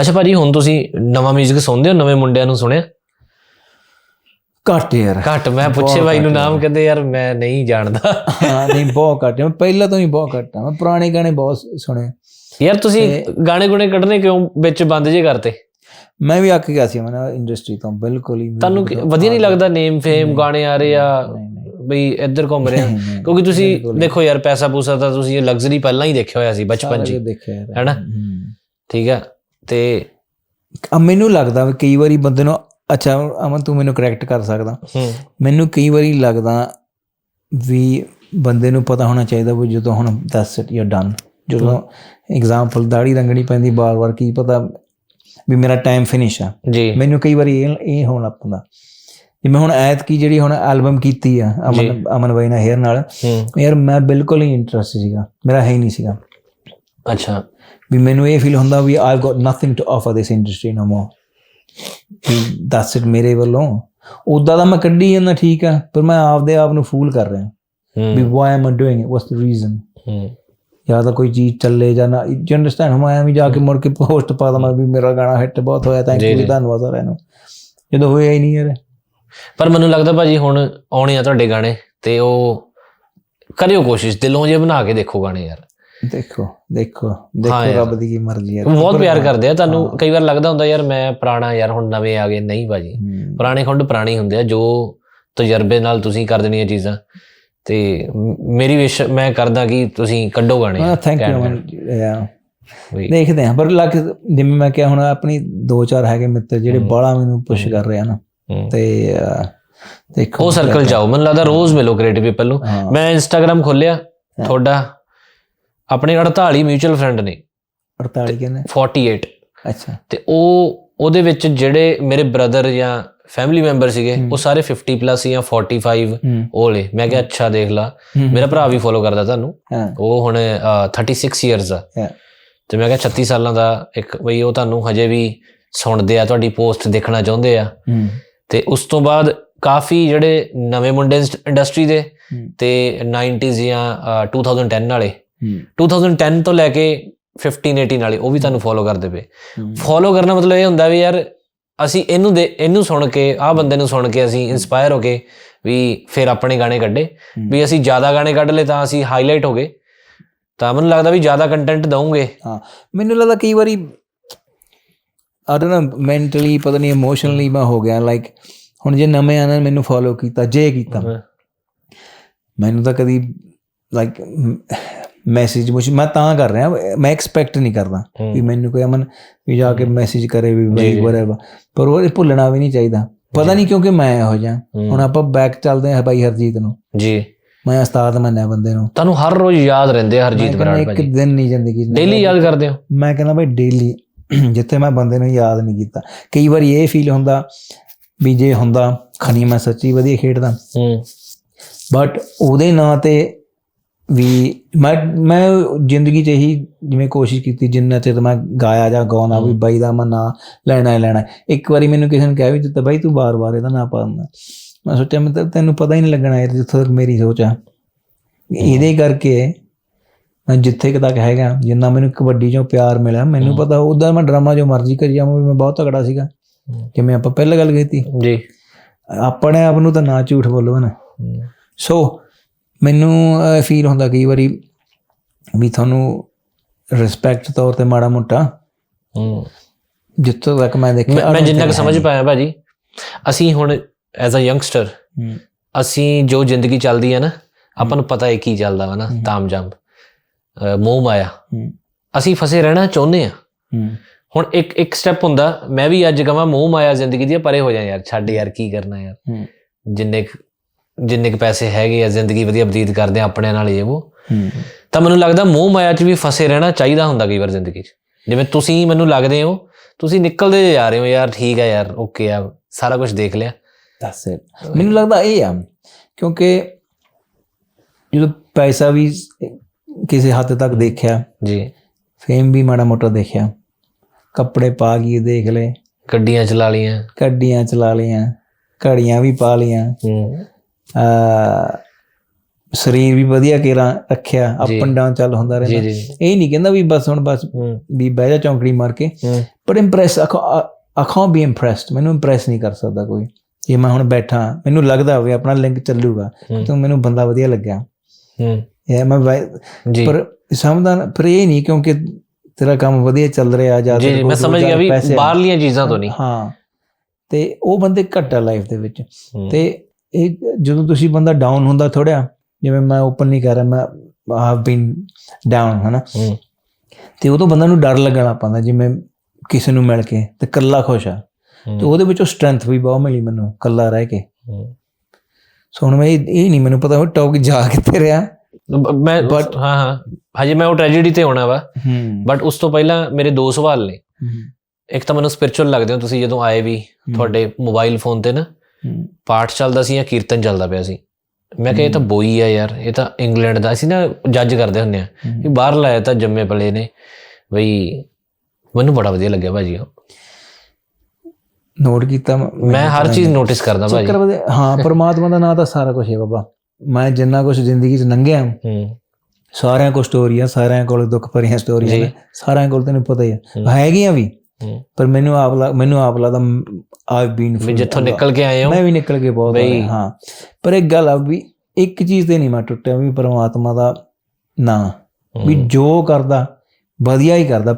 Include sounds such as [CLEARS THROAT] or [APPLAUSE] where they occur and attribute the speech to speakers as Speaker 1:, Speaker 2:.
Speaker 1: ਅੱਛਾ ਭਾਜੀ ਹੁਣ ਤੁਸੀਂ ਨਵਾਂ 뮤직 ਸੁਣਦੇ ਹੋ? ਨਵੇਂ ਮੁੰਡਿਆਂ ਨੂੰ ਸੁਣਿਆ?
Speaker 2: ਘੱਟ ਯਾਰ।
Speaker 1: ਘੱਟ ਮੈਂ ਪੁੱਛੇ ਬਾਈ ਨੂੰ ਨਾਮ ਕਹਿੰਦੇ ਯਾਰ ਮੈਂ ਨਹੀਂ ਜਾਣਦਾ।
Speaker 2: ਹਾਂ ਨਹੀਂ ਬਹੁਤ ਘੱਟ ਮੈਂ ਪਹਿਲਾਂ ਤੋਂ ਹੀ ਬਹੁਤ ਘੱਟ ਆ ਮੈਂ ਪੁਰਾਣੇ ਗਾਣੇ ਬਹੁਤ ਸੁਣੇ।
Speaker 1: ਯਾਰ ਤੁਸੀਂ ਗਾਣੇ ਗੁਣੇ ਕੱਢਨੇ ਕਿਉਂ? ਵਿੱਚ ਬੰਦ ਜੇ ਕਰਤੇ।
Speaker 2: ਮੈਂ ਵੀ ਅੱਕ ਗਿਆ ਸੀ ਮੈਂ ਇੰਡਸਟਰੀ ਤੋਂ ਬਿਲਕੁਲ ਹੀ
Speaker 1: ਤੁਹਾਨੂੰ ਵਧੀਆ ਨਹੀਂ ਲੱਗਦਾ ਨੇਮ ਫੇਮ ਗਾਣੇ ਆ ਰਹੇ ਆ? ਬਈ ਇੱਧਰ ਘੁੰਮ ਰਹੇ ਆ। ਕਿਉਂਕਿ ਤੁਸੀਂ। ਦੇਖੋ ਯਾਰ ਪੈਸਾ ਪੂਸਾ ਤਾਂ ਤੁਸੀਂ ਲਗਜ਼ਰੀ ਪਹਿਲਾਂ ਹੀ ਦੇਖਿਆ ਹੋਇਆ ਸੀ ਬਚਪਨ 'ਚ ਹੈਨਾ? ਠੀਕ ਆ। ਤੇ
Speaker 2: ਮੈਨੂੰ ਲੱਗਦਾ ਵੀ ਕਈ ਵਾਰੀ ਬੰਦੇ ਨੂੰ ਅੱਛਾ ਅਮਨ ਤੂੰ ਮੈਨੂੰ ਕਰੈਕਟ ਕਰ ਸਕਦਾ। ਮੈਨੂੰ ਕਈ ਵਾਰੀ ਲੱਗਦਾ ਵੀ ਬੰਦੇ ਨੂੰ ਪਤਾ ਹੋਣਾ ਚਾਹੀਦਾ ਵੀ ਜਦੋਂ ਹੁਣ ਦੈਟਸ ਇਟ ਯੂ ਡਨ ਜਦੋਂ ਐਗਜ਼ਾਮਪਲ ਦਾੜੀ ਰੰਗਣੀ ਪੈਂਦੀ ਬਾਰ-ਬਾਰ ਕੀ ਪਤਾ ਵੀ ਮੇਰਾ ਟਾਈਮ ਫਿਨਿਸ਼ ਆ।
Speaker 1: ਜੀ।
Speaker 2: ਮੈਨੂੰ ਕਈ ਵਾਰੀ ਇਹ ਇਹ ਹੋਣ ਲੱਗ ਪੈਂਦਾ। ਜਿਵੇਂ ਹੁਣ ਐਤ ਕੀ ਜਿਹੜੀ ਹੁਣ ਐਲਬਮ ਕੀਤੀ ਆ ਅਮਨ ਅਮਨ ਬਾਈ ਨਾਲ ਹੇਅਰ ਨਾਲ ਯਾਰ ਮੈਂ ਬਿਲਕੁਲ ਹੀ ਇੰਟਰਸਟ ਸੀਗਾ। ਮੇਰਾ ਹੈ ਹੀ ਨਹੀਂ ਸੀਗਾ।
Speaker 1: ਅੱਛਾ।
Speaker 2: ਵੀ ਮੈਨੂੰ ਇਹ ਫੀਲ ਹੁੰਦਾ ਵੀ I got nothing to offer this industry no more ਵੀ ਦੱਸ ਇਟ ਮੇਰੇ ਵੱਲੋਂ। ਉਦਾਂ ਦਾ ਮੈਂ ਕੱਢੀ ਜਾਂਦਾ ਠੀਕ ਆ ਪਰ ਮੈਂ ਆਪਦੇ ਆਪ ਨੂੰ ਫੂਲ ਕਰ ਰਿਹਾ। ਵੀ why am I doing it what's the reason ਜਾਂ ਤਾਂ ਕੋਈ ਚੀਜ਼ ਚੱਲੇ ਜਾਂ ਨਾ ਯੂ ਅੰਡਰਸਟੈਂਡ ਮੈਂ ਐਵੇਂ ਜਾ ਕੇ ਮੁੜ ਕੇ ਪੋਸਟ ਪਾ ਦਵਾਂ ਵੀ ਮੇਰਾ ਗਾਣਾ ਹਿੱਟ ਬਹੁਤ ਹੋਇਆ ਥੈਂਕ ਯੂ। ਧੰਨਵਾਦ ਸਾਰਿਆਂ ਨੂੰ। ਜਦੋਂ ਹੋਇਆ ਹੀ ਨਹੀਂ ਯਾਰ।
Speaker 1: ਪਰ ਮੈਨੂੰ ਲੱਗਦਾ ਭਾਜੀ ਹੁਣ ਆਉਣੇ ਆ ਤੁਹਾਡੇ ਗਾਣੇ ਤੇ ਉਹ ਕਰਿਓ ਕੋਸ਼ਿਸ਼ ਦਿਲੋਂ ਜੇ ਬਣਾ ਕੇ ਦੇਖੋ ਗਾਣੇ ਯਾਰ।
Speaker 2: ਦੇਖੋ ਦੇਖੋ ਦੇਖੋ। ਰੱਬ ਦੀ ਕੀ ਮਰਜ਼ੀ ਹੈ
Speaker 1: ਬਹੁਤ ਪਿਆਰ ਕਰਦੇ ਆ ਤੁਹਾਨੂੰ। ਕਈ ਵਾਰ ਲੱਗਦਾ ਹੁੰਦਾ ਯਾਰ ਮੈਂ ਪੁਰਾਣਾ ਯਾਰ ਹੁਣ ਨਵੇਂ ਆ ਗਏ ਨਹੀਂ ਭਾਜੀ। ਪੁਰਾਣੇ ਖੁੰਡ ਪੁਰਾਣੇ ਹੁੰਦੇ ਆ ਜੋ ਤਜਰਬੇ ਨਾਲ ਤੁਸੀਂ ਕਰ ਦੇਣੀਆਂ ਚੀਜ਼ਾਂ। ਤੇ ਮੇਰੀ ਵਿਸ਼ ਮੈਂ ਕਰਦਾ ਕਿ ਤੁਸੀਂ ਕੱਢੋ ਗਾਣੇ
Speaker 2: ਹਾਂ ਥੈਂਕ ਯੂ। ਯਾ ਦੇਖਦੇ ਹਾਂ ਪਰ ਲੱਗ ਜਿਵੇਂ ਮੈਂ ਕਿਹਾ ਹੁਣ ਆਪਣੀ ਦੋ ਚਾਰ ਹੈਗੇ ਮਿੱਤਰ ਜਿਹੜੇ। ਬਾਲਾ ਮੈਨੂੰ ਪੁਸ਼ ਕਰ ਰਹੇ ਆ ਨਾ। ਤੇ ਦੇਖੋ
Speaker 1: ਉਹ ਸਰਕਲ ਜਾਓ ਮੈਨੂੰ ਲੱਗਦਾ ਰੋਜ਼ ਮਿਲੋ ਕ੍ਰੀਏਟਿਵ ਪੀਪਲ ਨੂੰ। ਮੈਂ ਇੰਸਟਾਗ੍ਰam ਖੋਲਿਆ ਤੁਹਾਡਾ ਆਪਣੇ 48 ਮਿਊਚੁਅਲ ਫਰੈਂਡ ਨੇ।
Speaker 2: 48 ਕਹਿੰਦੇ।
Speaker 1: 48
Speaker 2: ਅੱਛਾ।
Speaker 1: ਤੇ ਉਹ ਉਹਦੇ ਵਿੱਚ ਜਿਹੜੇ ਮੇਰੇ ਬ੍ਰਦਰ ਜਾਂ ਫੈਮਿਲੀ ਮੈਂਬਰ ਸੀਗੇ ਉਹ ਸਾਰੇ 50 ਪਲੱਸ ਜਾਂ 45
Speaker 2: ਹੂੰ।
Speaker 1: ਉਹਲੇ ਮੈਂ ਕਿਹਾ ਅੱਛਾ ਦੇਖ ਲਾ। ਮੇਰਾ ਭਰਾ ਵੀ ਫੋਲੋ ਕਰਦਾ ਤੁਹਾਨੂੰ। ਉਹ ਹੁਣ ਅ, 36 ਇਅਰਸ ਆ। ਤੇ ਮੈਂ ਕਿਹਾ 36 ਸਾਲਾਂ ਦਾ ਇੱਕ ਬਈ ਉਹ ਤੁਹਾਨੂੰ ਹਜੇ ਵੀ ਸੁਣਦੇ ਆ ਤੁਹਾਡੀ ਪੋਸਟ ਦੇਖਣਾ ਚਾਹੁੰਦੇ ਆ। ਤੇ ਉਸ ਤੋਂ ਬਾਅਦ ਕਾਫੀ ਜਿਹੜੇ ਨਵੇਂ ਮੁੰਡੇ ਇੰਡਸਟਰੀ ਦੇ ਤੇ 90s ਜਾਂ ਅ, 2010 ਵਾਲੇ 2010 ਤੋਂ ਲੈ ਕੇ 15 18 ਵਾਲੇ ਉਹ ਵੀ ਤੁਹਾਨੂੰ ਫੋਲੋ ਕਰਦੇ ਪਏ। ਫੋਲੋ ਕਰਨਾ ਮਤਲਬ ਇਹ ਹੁੰਦਾ ਵੀ ਯਾਰ ਅਸੀਂ ਇਹਨੂੰ ਦੇ ਇਹਨੂੰ ਸੁਣ ਕੇ ਆਹ ਬੰਦੇ ਨੂੰ ਸੁਣ ਕੇ ਅਸੀਂ ਇਨਸਪਾਇਰ ਹੋ ਕੇ ਵੀ ਫਿਰ ਆਪਣੇ ਗਾਣੇ ਕੱਢੇ। ਵੀ ਅਸੀਂ ਜ਼ਿਆਦਾ ਗਾਣੇ ਕੱਢ ਲਏ ਤਾਂ ਅਸੀਂ ਹਾਈਲਾਈਟ ਹੋ ਗਏ। ਤਾਂ ਮੈਨੂੰ ਲੱਗਦਾ ਵੀ ਜ਼ਿਆਦਾ ਕੰਟੈਂਟ ਦਵਾਂਗੇ
Speaker 2: ਹਾਂ ਮੈਨੂੰ ਲੱਗਦਾ ਕਈ ਵਾਰੀ ਆਈ ਡੋਨਟ ਨੋ ਮੈਂਟਲੀ ਪਤਾ ਨਹੀਂ ਇਮੋਸ਼ਨਲੀ ਮੈਂ ਹੋ ਗਿਆ ਲਾਈਕ ਹੁਣ ਜੇ ਨਵੇਂ ਨੇ ਮੈਨੂੰ ਫੋਲੋ ਕੀਤਾ ਜੇ ਕੀਤਾ। ਮੈਨੂੰ ਤਾਂ ਕਦੀ ਲਾਈਕ ਮੈਸੇਜ ਮੁਸ਼ ਮੈਂ ਤਾਂ ਕਰ ਰਿਹਾ ਮੈਂ ਐਕਸਪੈਕਟ ਨਹੀਂ ਕਰਦਾ ਵੀ ਮੈਨੂੰ ਕੋਈ ਅਮਨ ਵੀ ਜਾ ਕੇ ਮੈਸੇਜ ਕਰੇ ਵੀ ਬਈ
Speaker 1: ਜੀ।
Speaker 2: ਵਰੇਵਰ ਪਰ ਉਹ ਭੁੱਲਣਾ ਵੀ ਨਹੀਂ ਚਾਹੀਦਾ। ਪਤਾ ਨਹੀਂ ਕਿਉਂਕਿ ਮੈਂ ਇਹੋ ਜਿਹਾ। ਹੁਣ ਆਪਾਂ ਬੈਕ ਚੱਲਦੇ ਹਾਂ ਬਾਈ ਹਰਜੀਤ ਨੂੰ।
Speaker 1: ਜੀ।
Speaker 2: ਮੈਂ ਉਸਤਾਦ ਮੰਨਿਆ ਬੰਦੇ ਨੂੰ।
Speaker 1: ਤੁਹਾਨੂੰ ਹਰ ਰੋਜ਼ ਯਾਦ ਰਹਿੰਦੇ ਹਰਜੀਤ ਬਰਾੜ
Speaker 2: ਇੱਕ
Speaker 1: ਭਾਜੀ।
Speaker 2: ਦਿਨ ਨਹੀਂ ਜ਼ਿੰਦਗੀ 'ਚ
Speaker 1: ਡੇਲੀ ਯਾਦ ਕਰਦੇ ਹੋ?
Speaker 2: ਮੈਂ ਕਹਿੰਦਾ ਬਈ ਡੇਲੀ [CLEARS THROAT] ਜਿੱਥੇ ਮੈਂ ਬੰਦੇ ਨੂੰ ਯਾਦ ਨਹੀਂ ਕੀਤਾ। ਕਈ ਵਾਰੀ ਇਹ ਫੀਲ ਹੁੰਦਾ ਵੀ ਜੇ ਹੁੰਦਾ ਖਣੀ ਮੈਂ ਸੱਚੀ ਵਧੀਆ ਖੇਡਦਾ।
Speaker 1: ਹੂੰ।
Speaker 2: ਬਟ ਉਹਦੇ ਨਾਂ ਤੇ ਵੀ ਮੈਂ ਮੈਂ ਜ਼ਿੰਦਗੀ 'ਚ ਇਹੀ ਜਿਵੇਂ ਕੋਸ਼ਿਸ਼ ਕੀਤੀ ਜਿੰਨਾ ਚਿਰ ਮੈਂ ਗਾਇਆ ਜਾਂ ਗਾਉਣਾ ਵੀ ਬਾਈ ਦਾ ਮੈਂ ਨਾਂ ਲੈਣਾ ਹੀ ਲੈਣਾ। ਇੱਕ ਵਾਰੀ ਮੈਨੂੰ ਕਿਸੇ ਨੇ ਕਹਿ ਵੀ ਦਿੱਤਾ ਬਾਈ ਤੂੰ ਬਾਰ-ਬਾਰ ਇਹਦਾ ਨਾਂ ਪਾ ਦਿੰਦਾ। ਮੈਂ ਸੋਚਿਆ ਮੈਂ ਤਾਂ ਤੈਨੂੰ ਪਤਾ ਹੀ ਨਹੀਂ ਲੱਗਣਾ ਯਾਰ ਜਿੱਥੋਂ ਤੱਕ ਮੇਰੀ ਸੋਚ ਆ। ਇਹਦੇ ਕਰਕੇ ਮੈਂ ਜਿੱਥੇ ਤੱਕ ਹੈਗਾ ਜਿੰਨਾ ਮੈਨੂੰ ਕਬੱਡੀ 'ਚੋਂ ਪਿਆਰ ਮਿਲਿਆ ਮੈਨੂੰ ਪਤਾ ਉਦਾਂ ਮੈਂ ਡਰਾਮਾ ਜੋ ਮਰਜ਼ੀ ਕਰੀ ਜਾਵਾਂ ਵੀ ਮੈਂ ਬਹੁਤ ਤਗੜਾ ਸੀਗਾ। ਜਿਵੇਂ ਆਪਾਂ ਪਹਿਲਾਂ ਗੱਲ ਕੀਤੀ।
Speaker 1: ਜੀ।
Speaker 2: ਆਪਣੇ ਆਪ ਨੂੰ ਤਾਂ ਨਾ ਝੂਠ ਬੋਲੋ ਨਾ। ਸੋ ਮੈਨੂੰ ਫੀਲ ਹੁੰਦਾ ਕਈ ਵਾਰੀ ਵੀ ਤੁਹਾਨੂੰ ਰਿਸਪੈਕਟ ਤੌਰ ਤੇ ਮਾੜਾ ਮੋਟਾ
Speaker 1: ਹੂੰ।
Speaker 2: ਜਿੱਥੋਂ ਤੱਕ ਮੈਂ ਦੇਖਿਆ
Speaker 1: ਮੈਂ ਜਿੰਨਾ ਕੁ ਸਮਝ ਪਾਇਆ ਭਾਜੀ ਅਸੀਂ ਹੁਣ ਐਜ਼ ਅ ਯੰਗਸਟਰ ਅਸੀਂ ਜੋ ਜ਼ਿੰਦਗੀ ਚੱਲਦੀ ਹੈ ਨਾ ਆਪਾਂ ਨੂੰ ਪਤਾ ਹੈ ਕੀ ਚੱਲਦਾ ਵਾ ਨਾ ਤਾਮਜਾਮ ਮੋਹ ਮਾਇਆ। ਅਸੀਂ ਫਸੇ ਰਹਿਣਾ ਚਾਹੁੰਦੇ ਆ। ਹੁਣ ਇੱਕ ਇੱਕ ਸਟੈਪ ਹੁੰਦਾ ਮੈਂ ਵੀ ਅੱਜ ਕਹਾਂ ਮੋਹ ਮਾਇਆ ਜ਼ਿੰਦਗੀ ਦੀ ਪਰੇ ਹੋ ਜਾ ਯਾਰ ਛੱਡ ਯਾਰ ਕੀ ਕਰਨਾ ਯਾਰ। ਜਿੰਨੇ ਜਿੰਨੇ ਕੁ ਪੈਸੇ ਹੈਗੇ ਆ ਜ਼ਿੰਦਗੀ ਵਧੀਆ ਬਤੀਤ ਕਰਦੇ ਆ ਆਪਣੇ ਨਾਲ ਇਹ ਉਹ ਤਾਂ ਮੈਨੂੰ ਲੱਗਦਾ ਮੋਹ ਮਾਇਆ 'ਚ ਵੀ ਫਸੇ ਰਹਿਣਾ ਚਾਹੀਦਾ ਹੁੰਦਾ ਕਈ ਵਾਰ ਜ਼ਿੰਦਗੀ 'ਚ। ਜਿਵੇਂ ਤੁਸੀਂ ਮੈਨੂੰ ਲੱਗਦੇ ਹੋ ਤੁਸੀਂ ਨਿਕਲਦੇ ਜਾ ਰਹੇ ਹੋ ਯਾਰ ਠੀਕ ਹੈ ਯਾਰ ਓਕੇ ਆ ਸਾਰਾ ਕੁਝ ਦੇਖ ਲਿਆ।
Speaker 2: it ਮੈਨੂੰ ਲੱਗਦਾ ਇਹ ਆ ਕਿਉਂਕਿ ਜਦੋਂ ਪੈਸਾ ਵੀ ਕਿਸੇ ਹੱਦ ਤੱਕ ਦੇਖਿਆ
Speaker 1: ਜੀ।
Speaker 2: ਫੇਮ ਵੀ ਮਾੜਾ ਮੋਟਾ ਦੇਖਿਆ ਕੱਪੜੇ ਪਾ ਗਏ ਦੇਖ ਲਏ।
Speaker 1: ਗੱਡੀਆਂ ਚਲਾ ਲੀਆਂ
Speaker 2: ਗੱਡੀਆਂ ਚਲਾ ਲਈਆਂ ਘੜੀਆਂ ਵੀ ਪਾ ਲਈਆਂ।
Speaker 1: ਹੂੰ।
Speaker 2: ਆ ਸਰੀਰ ਵੀ ਵਧੀਆ ਕੇਰਾ ਰੱਖਿਆ ਅਪ। ਐਂਡ ਡਾਊਨ ਚੱਲ ਹੁੰਦਾ ਰਹਿੰਦਾ। ਇਹ ਨਹੀਂ ਕਹਿੰਦਾ ਵੀ ਬਸ ਹੁਣ ਬਸ ਵੀ ਬਹਿ ਜਾ ਚੌਂਕੜੀ ਮਾਰ ਕੇ। ਪਰ ਇੰਪ੍ਰੈਸ ਅਖਾਂ ਵੀ ਇੰਪ੍ਰੈਸਡ ਮੈਨੂੰ ਇੰਪ੍ਰੈਸ ਨਹੀਂ ਕਰ ਸਕਦਾ ਕੋਈ। ਜੇ ਮੈਂ ਹੁਣ ਬੈਠਾ ਮੈਨੂੰ ਲੱਗਦਾ ਹੋਵੇ ਆਪਣਾ ਲਿੰਕ ਚੱਲੂਗਾ। ਤੂੰ ਮੈਨੂੰ ਬੰਦਾ ਵਧੀਆ ਲੱਗਿਆ।
Speaker 1: ਹੂੰ।
Speaker 2: ਇਹ ਮੈਂ ਪਰ ਸਮਝਦਾ ਪਰ ਇਹ ਨਹੀਂ ਕਿਉਂਕਿ ਤੇਰਾ ਕੰਮ ਵਧੀਆ ਚੱਲ ਰਿਹਾ ਜਾਂ
Speaker 1: ਜੀ ਮੈਂ ਸਮਝ ਗਿਆ ਵੀ। ਬਾਹਰਲੀਆਂ ਚੀਜ਼ਾਂ ਤੋਂ ਨਹੀਂ।
Speaker 2: ਹਾਂ। ਤੇ ਉਹ ਬੰਦੇ ਘੱਟ ਲਾਈਫ ਦੇ ਵਿੱਚ। ਤੇ ਇਹ ਜਦੋਂ ਤੁਸੀਂ ਬੰਦਾ ਡਾਊਨ ਹੁੰਦਾ ਥੋੜਿਆ ਜਿਵੇਂ ਮੈਂ ਓਪਨ ਨਹੀਂ ਕਰ ਰਿਹਾ ਮੈਂ ਹੈਵ ਬੀਨ ਡਾਊਨ ਹਨਾ? ਤੇ ਉਦੋਂ ਬੰਦਾ ਨੂੰ ਡਰ ਲੱਗਣ ਲੱਗ ਪੈਂਦਾ ਜਿਵੇਂ ਕਿਸੇ ਨੂੰ ਮਿਲ ਕੇ ਤੇ ਕੱਲਾ ਖੁਸ਼ ਆ। ਤੇ ਉਹਦੇ ਵਿੱਚੋਂ ਸਟਰੈਂਥ ਵੀ ਬਹੁਤ ਮਿਲੀ ਮੈਨੂੰ ਕੱਲਾ ਰਹਿ ਕੇ। ਸੋ ਹੁਣ ਮੈਂ ਇਹ ਨਹੀਂ ਮੈਨੂੰ ਪਤਾ ਉਹ ਟੌਕ ਜਾ ਕਿੱਥੇ ਰਿਹਾ।
Speaker 1: ਮੈਂ
Speaker 2: But-
Speaker 1: ਹਾਂ ਹਾਂ। ਹਜੇ ਮੈਂ ਉਹ ਟ੍ਰੈਜੇਡੀ ਤੇ ਆਉਣਾ ਵਾ। ਬਟ ਉਸ ਤੋਂ ਪਹਿਲਾਂ ਮੇਰੇ ਦੋ ਸਵਾਲ ਨੇ। ਇੱਕ ਤਾਂ ਮੈਨੂੰ ਸਪਿਰਚੁਅਲ ਲੱਗਦੇ ਹੋ ਤੁਸੀਂ ਜਦੋਂ ਆਏ ਵੀ ਤੁਹਾਡੇ ਮੋਬਾਈਲ ਫੋਨ ਤੇ ਨਾ। ਪਾਠ ਚੱਲਦਾ ਸੀ ਜਾਂ ਕੀਰਤਨ ਚੱਲਦਾ ਪਿਆ ਸੀ। ਮੈਂ ਕਿਹਾ ਇਹ ਤਾਂ ਬੋਈ ਆ ਯਾਰ ਇਹ ਤਾਂ ਇੰਗਲੈਂਡ ਦਾ ਅਸੀਂ ਨਾ ਜੱਜ ਕਰਦੇ ਹੁੰਨੇ ਆ ਵੀ ਬਾਹਰ ਲਾਇਆ ਤਾਂ ਜੰਮੇ ਪਲੇ ਨੇ। ਬਈ ਮੈਨੂੰ ਬੜਾ ਵਧੀਆ ਲੱਗਿਆ ਭਾਜੀ ਉਹ।
Speaker 2: ਨੋਟ ਕੀਤਾ ਮੈਂ-
Speaker 1: ਹਰ ਚੀਜ਼ ਨੋਟਿਸ ਕਰਦਾ ਭਾਜੀ।
Speaker 2: ਚੱਕਰ ਵਧੇ ਹਾਂ ਪਰਮਾਤਮਾ ਦਾ ਨਾਮ ਤਾਂ ਸਾਰਾ ਕੁਝ ਹੈ ਬਾਬਾ। ਮੈਂ ਜਿੰਨਾ ਕੁਝ ਜ਼ਿੰਦਗੀ 'ਚ ਲੰਘਿਆ
Speaker 1: ਹੂੰ
Speaker 2: ਸਾਰਿਆਂ ਕੋਲ ਸਟੋਰੀਆਂ ਸਾਰਿਆਂ ਕੋਲ ਦੁੱਖ ਭਰੀਆਂ ਸਟੋਰੀਆਂ। ਨੇ ਸਾਰਿਆਂ ਕੋਲ ਤੈਨੂੰ ਪਤਾ ਹੀ
Speaker 1: ਹੂੰ।
Speaker 2: ਹੈਗੀਆਂ ਵੀ। ਪਰ ਮੈਨੂੰ ਆਪ ਲੱਗ- ਮੈਨੂੰ ਆਪ ਲੱਗਦਾ ਆਈ ਬੀਨ
Speaker 1: ਵੀ ਜਿੱਥੋਂ ਨਿਕਲ ਕੇ ਆਏ ਹੋ।
Speaker 2: ਮੈਂ ਵੀ ਨਿਕਲ ਕੇ ਬਹੁਤ ਆਇਆ, ਹਾਂ। ਪਰ ਇੱਕ ਗੱਲ ਆ ਵੀ ਇੱਕ ਚੀਜ਼ ਤੇ ਨਹੀਂ ਮੈਂ ਟੁੱਟਿਆ ਵੀ ਪਰਮਾਤਮਾ ਦਾ ਨਾਂ। ਵੀ ਜੋ ਕਰਦਾ ਵਧੀਆ ਹੀ ਕਰਦਾ